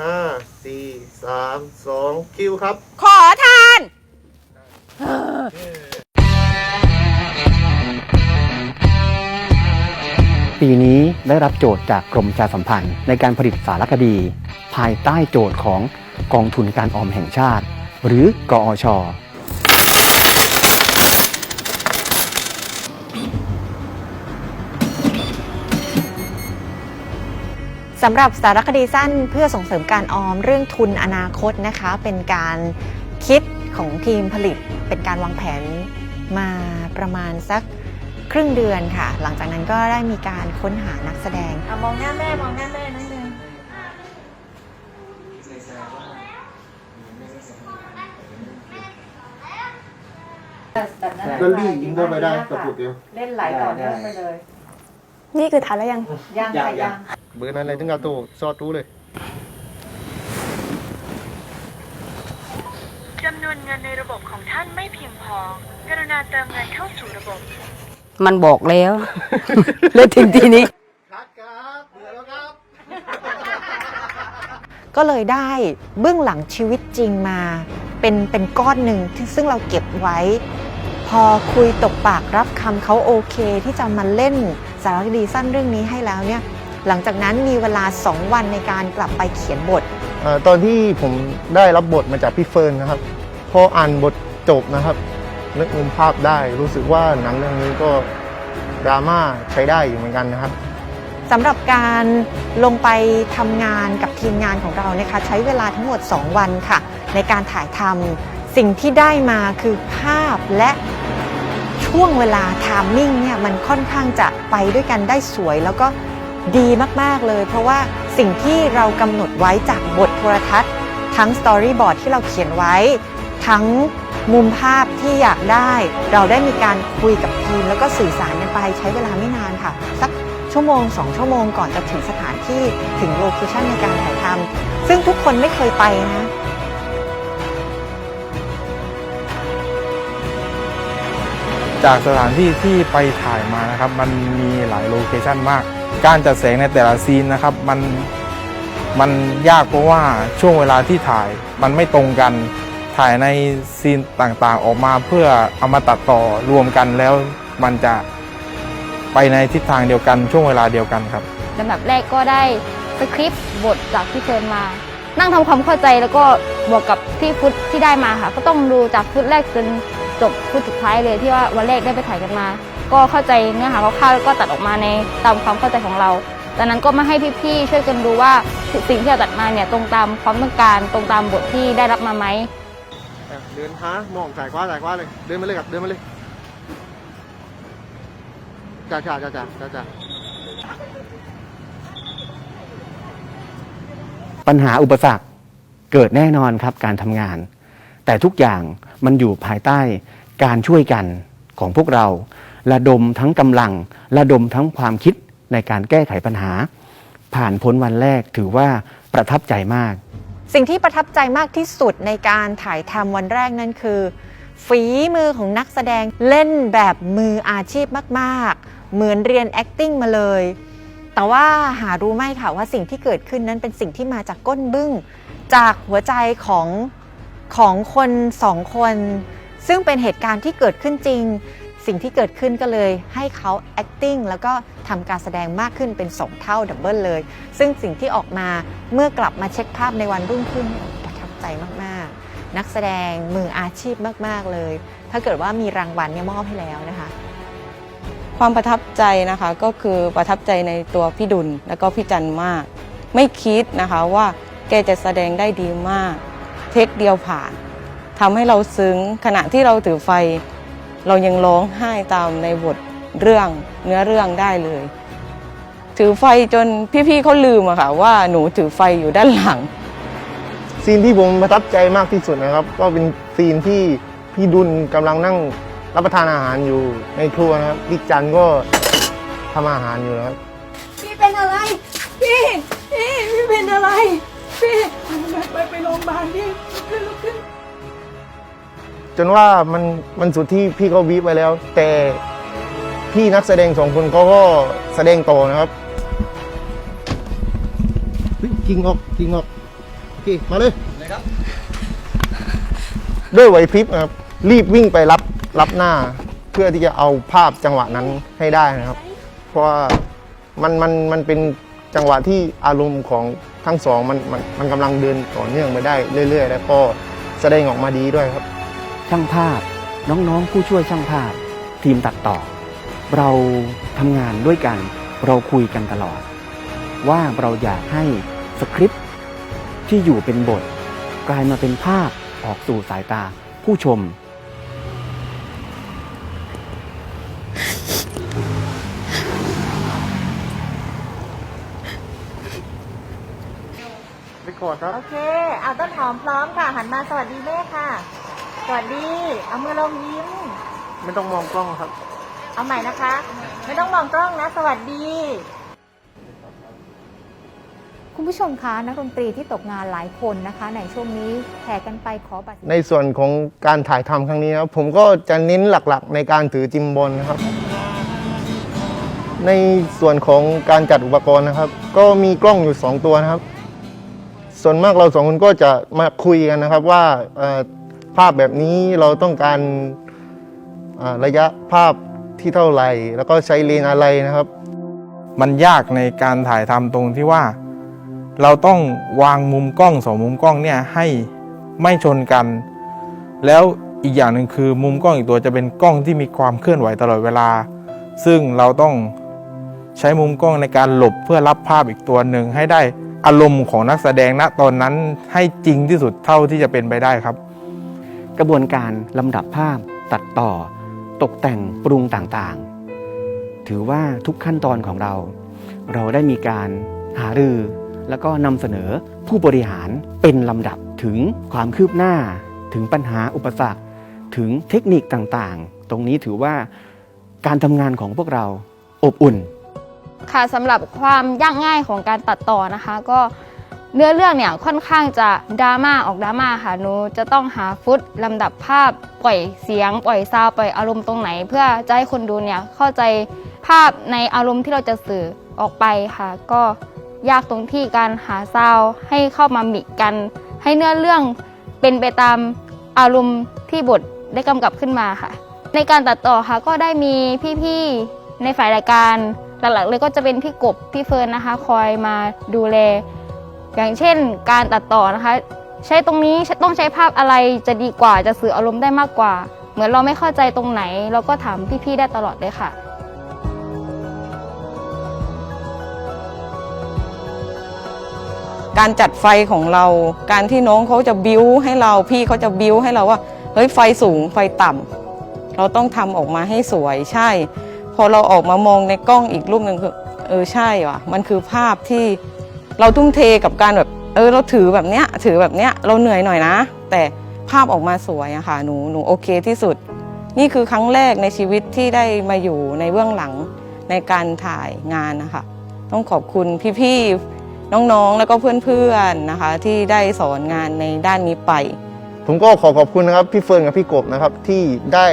ห้าสี่สามสองคิวครับ ขอทาน ปีนี้ได้รับโจทย์จากกรมประชาสัมพันธ์ในการผลิตสารคดี ภายใต้โจทย์ของกองทุนการออมแห่งชาติ หรือกอช สำหรับสารคดีสั้นเพื่อส่งเสริมการออมเรื่องทุนอนาคตนะคะ เป็นการคิดของทีมผลิต เป็นการวางแผนมาประมาณสักครึ่งเดือนค่ะ หลังจากนั้นก็ได้มีการค้นหานักแสดงมองหน้าแม่มองหน้าแม่นิดนึงก็รีบยิงเข้าไปได้กระปุกเดียว เล่นไหลต่อเนื่องไปเลย นี่คือทันแล้วยัง ยังค่ะยัง เบอร์นั้นอะไรถึงเอาตัวซอดรู้เลยจำนวนเงินในระบบของท่านไม่เพียงพอกรุณาเติมเงินเข้าสู่ระบบ มันบอกแล้วแล้วถึงทีนี้ ครับครับเบื่อแล้วครับ ก็เลยได้เบื้องหลังชีวิตจริงมาเป็นเป็นก้อนหนึ่งที่ซึ่งเราเก็บไว้ พอคุยตกปากรับคำเขาโอเค ที่จะมาเล่นสารคดีสั้นเรื่องนี้ให้แล้วเนี่ย หลังจากนั้นมีเวลา 2 วันในการกลับไปเขียนบท เอ่อตอนที่ผมได้รับบทมาจากพี่เฟิร์นนะครับ พออ่านบทจบนะครับนึกมุมภาพได้รู้สึกว่าหนังเรื่องนี้ก็ดราม่าใช้ได้อยู่เหมือนกันนะครับ สำหรับการลงไปทำงานกับทีมงานของเรานะคะใช้เวลาทั้งหมด 2 วันค่ะ ในการถ่ายทำสิ่งที่ได้มาคือภาพและช่วงเวลาทามมิ่งเนี่ยมันค่อนข้างจะไปด้วยกันได้สวย แล้วก็ ดีมากๆเลย เพราะว่าสิ่งที่เรากำหนดไว้จากบทโทรทัศน์ ทั้งสตอรี่บอร์ดที่เราเขียนไว้ ทั้งมุมภาพที่อยากได้ เราได้มีการคุยกับทีม แล้วก็สื่อสารกันไปใช้เวลาไม่นานค่ะ สักชั่วโมงสองชั่วโมงก่อนจะถึงสถานที่ถึงโลเคชันในการถ่ายทำซึ่งทุกคนไม่เคยไปนะจากสถานที่ที่ไปถ่ายมานะครับ มันมีหลายโลเคชันมาก การจัดแสงในแต่ละซีนนะครับมันมันยากเพราะว่าช่วงเวลาที่ถ่ายมันไม่ตรงกันถ่ายในซีนต่างๆ ออกมาเพื่อเอามาตัดต่อรวมกันแล้วมันจะไปในทิศทางเดียวกันช่วงเวลาเดียวกันครับลำดับแรกก็ได้สคริปต์บทจากพี่เฟิร์นมา นั่งทำความเข้าใจแล้วก็บวกกับที่ฟุตที่ได้มาค่ะ ก็ต้องดูจากฟุตแรกจนจบฟุตสุดท้ายเลยที่ว่าวันแรกได้ไปถ่ายกันมา ก็เข้าใจเนื้อหาคร่าวๆแล้วก็ตัดออกมาในตามความเข้าใจของเราจากนั้นก็มาให้พี่ๆช่วยกันดูว่าสิ่งที่เราตัดมาเนี่ยตรงตามความต้องการตรงตามบทที่ได้รับมาไหมอะเดินหามองสายขวาสายขวาเลยเดินมาเลยครับเดินมาเลยจ้าจ้าจ้าจ้าจ้าจ้าปัญหาอุปสรรคเกิดแน่นอนครับการทำงาน แต่ทุกอย่างมันอยู่ภายใต้การช่วยกันของพวกเรา ระดมทั้งกำลัง ระดมทั้งความคิดในการแก้ไขปัญหา ผ่านพ้นวันแรกถือว่าประทับใจมาก สิ่งที่ประทับใจมากที่สุดในการถ่ายทำวันแรกนั่นคือ ฝีมือของนักแสดงเล่นแบบมืออาชีพมาก ๆ เหมือนเรียน acting มาเลย แต่ว่าหารู้ไหมค่ะว่าสิ่งที่เกิดขึ้นนั้นเป็นสิ่งที่มาจากก้นบึ้ง จากหัวใจของของคนสองคน ซึ่งเป็นเหตุการณ์ที่เกิดขึ้นจริง สิ่งที่เกิดขึ้นก็เลยให้เขา acting แล้วก็ทำการแสดงมากขึ้นเป็น 2 เท่าดับเบิลเลย ซึ่งสิ่งที่ออกมาเมื่อกลับมาเช็คภาพในวันรุ่งขึ้นประทับใจมากๆ นักแสดงมืออาชีพมาก ๆ เลย ถ้าเกิดว่ามีรางวัลเนี่ยมอบให้แล้วนะคะความประทับใจนะคะก็คือประทับใจในตัวพี่ดุลแล้วก็พี่จันมาก ไม่คิดนะคะว่าแกจะแสดงได้ดีมาก เทคเดียวผ่านทำให้เราซึ้งขณะที่เราถือไฟ เรายังร้องไห้ตามในบทเรื่องเนื้อเรื่องได้เลย ถือไฟจนพี่ๆเขาลืมอะค่ะว่าหนูถือไฟอยู่ด้านหลัง ซีนที่ผมประทับใจมากที่สุดนะครับ ก็เป็นซีนที่พี่ดุลกำลังนั่งรับประทานอาหารอยู่ในครัวนะครับพี่จันก็ทำอาหารอยู่นะครับ พี่เป็นอะไร พี่ พี่ พี่เป็นอะไร พี่ ไปไปโรงพยาบาลพี่ขึ้นลุกขึ้น จนว่ามันมันสุดที่พี่ก็วีบไปแล้ว แต่พี่นักแสดงสองคนเขาก็แสดงต่อนะครับเฮ้ยกิงออกกิงออกเคมาเลยด้วยไหวพริบนะครับรีบวิ่งไปรับรับหน้า เพื่อที่จะเอาภาพจังหวะนั้นให้ได้นะครับ เพราะว่ามันมันมันเป็นจังหวะที่อารมณ์ของทั้งสองมันมันมันกำลังเดินต่อเนื่องไปได้เรื่อยๆ แล้วก็แสดงออกมาดีด้วยครับ ช่างภาพ น้องๆ ผู้ช่วยช่างภาพ ทีมตัดต่อ เราทำงานด้วยกัน เราคุยกันตลอด ว่าเราอยากให้สคริปต์ที่อยู่เป็นบท กลายมาเป็นภาพออกสู่สายตาผู้ชมไปกอครับโอเค เอาต้นหอมพร้อมค่ะ หันมาสวัสดีแม่ค่ะ สวัสดี เอามือลงยิ้ม ไม่ต้องมองกล้องครับ เอาใหม่นะคะ ไม่ต้องมองกล้องนะ สวัสดี คุณผู้ชมคะนักดนตรีที่ตกงานหลายคนนะคะ ในช่วงนี้แห่กันไปขอบัตรในส่วนของการถ่ายทำครั้งนี้นะครับผมก็จะเน้นหลักๆ ในการถือจิมบอลนะครับ ในส่วนของการจัดอุปกรณ์นะครับ ก็มีกล้องอยู่ 2 ตัวนะครับ ส่วนมากเราสองคนก็จะมาคุยกันนะครับว่าเอ่อ ภาพแบบนี้เราต้องการระยะภาพที่เท่าไหร่ แล้วก็ใช้เลนอะไรนะครับ มันยากในการถ่ายทำตรงที่ว่า เราต้องวางมุมกล้องสองมุมกล้องเนี่ยให้ไม่ชนกัน แล้วอีกอย่างหนึ่งคือมุมกล้องอีกตัวจะเป็นกล้องที่มีความเคลื่อนไหวตลอดเวลา ซึ่งเราต้องใช้มุมกล้องในการหลบเพื่อรับภาพอีกตัวหนึ่งให้ได้อารมณ์ของนักแสดงณตอนนั้นให้จริงที่สุดเท่าที่จะเป็นไปได้ครับ กระบวนการลำดับภาพ ตัดต่อ ตกแต่งปรุงต่างๆ ถือว่าทุกขั้นตอนของเรา เราได้มีการหารือ แล้วก็นำเสนอผู้บริหารเป็นลำดับถึงความคืบหน้า ถึงปัญหาอุปสรรค ถึงเทคนิคต่างๆ ตรงนี้ถือว่าการทำงานของพวกเราอบอุ่น ค่ะสำหรับความยากง่ายของการตัดต่อนะคะ ก็ เนื้อเรื่องเนี่ยค่อนข้างจะดราม่าออกดราม่าค่ะหนูจะต้องหาฟุตลำดับภาพปล่อยเสียง ปล่อยซาวปล่อยอารมณ์ตรงไหน เพื่อจะให้คนดูเนี่ยเข้าใจภาพในอารมณ์ที่เราจะสื่อออกไปค่ะ ก็ยากตรงที่การหาซาวให้เข้ามามิกกัน ให้เนื้อเรื่องเป็นไปตามอารมณ์ที่บทได้กำกับขึ้นมาค่ะ ในการตัดต่อค่ะก็ได้มีพี่ๆในฝ่ายรายการหลักๆเลยก็จะเป็นพี่กบพี่เฟิร์นนะคะ คอยมาดูแล อย่างเช่น การตัดต่อนะคะ ใช้ตรงนี้ต้องใช้ภาพอะไรจะดีกว่าจะสื่ออารมณ์ได้มากกว่า เหมือนเราไม่เข้าใจตรงไหน เราก็ถามพี่ๆได้ตลอดเลยค่ะการจัดไฟของเรา การที่น้องเขาจะบิ้วให้เรา พี่เขาจะบิ้วให้เราว่า เฮ้ยไฟสูงไฟต่ำเราต้องทำออกมาให้สวยใช่ พอเราออกมามองในกล้องอีกรูปหนึ่งคือเออใช่ว่ะ มันคือภาพที่ เราทุ่มเทกับการแบบเออเราถือแบบเนี้ยถือแบบเนี้ยเราเหนื่อยหน่อยนะ แต่ภาพออกมาสวยอะค่ะหนูหนูโอเคที่สุด นี่คือครั้งแรกในชีวิตที่ได้มาอยู่ในเบื้องหลังในการถ่ายงานนะคะ ต้องขอบคุณพี่ๆน้องๆแล้วก็เพื่อนๆนะคะ ที่ได้สอนงานในด้านนี้ไป ผมก็ขอขอบคุณนะครับพี่เฟิร์นกับพี่กบนะครับที่ได้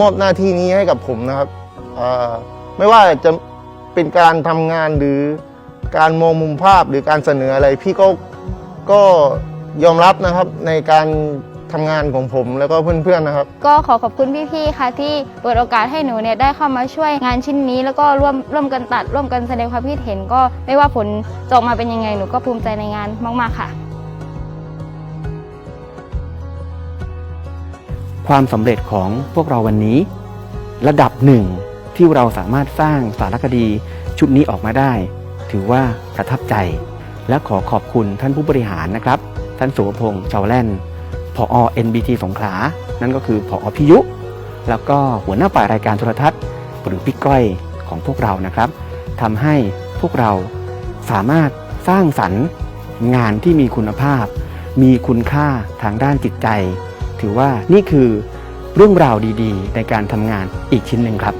มอบหน้าที่นี้ให้กับผมนะครับไม่ว่าจะเป็นการทำงานหรือ การมองมุมภาพหรือการเสนออะไร พี่ก็ก็ยอมรับนะครับในการทำงานของผมแล้วก็เพื่อนๆนะครับ ก็ขอขอบคุณพี่ๆ ค่ะที่เปิดโอกาสให้หนูเนี่ยได้เข้ามาช่วยงานชิ้นนี้ แล้วก็ร่วมร่วมกันตัดร่วมกันแสดงความคิดเห็นก็ไม่ว่าผลจะออกมาเป็นยังไงหนูก็ภูมิใจในงานมากๆค่ะ ความสำเร็จของพวกเราวันนี้ ระดับหนึ่งที่เราสามารถสร้างสารคดีชุดนี้ออกมาได้ ถือว่าประทับใจ และขอขอบคุณท่านผู้บริหารนะครับ ท่านสุวพงษ์ชาวแล่นผอ NBT สงขลา นั่นก็คือผอพิยุ แล้วก็หัวหน้าฝ่ายรายการโทรทัศน์ หรือพี่ก้อยของพวกเรานะครับทำให้พวกเราสามารถสร้างสรรค์งานที่มีคุณภาพ มีคุณค่าทางด้านจิตใจ ถือว่านี่คือเรื่องราวดีๆ ในการทำงานอีกชิ้นหนึ่งครับ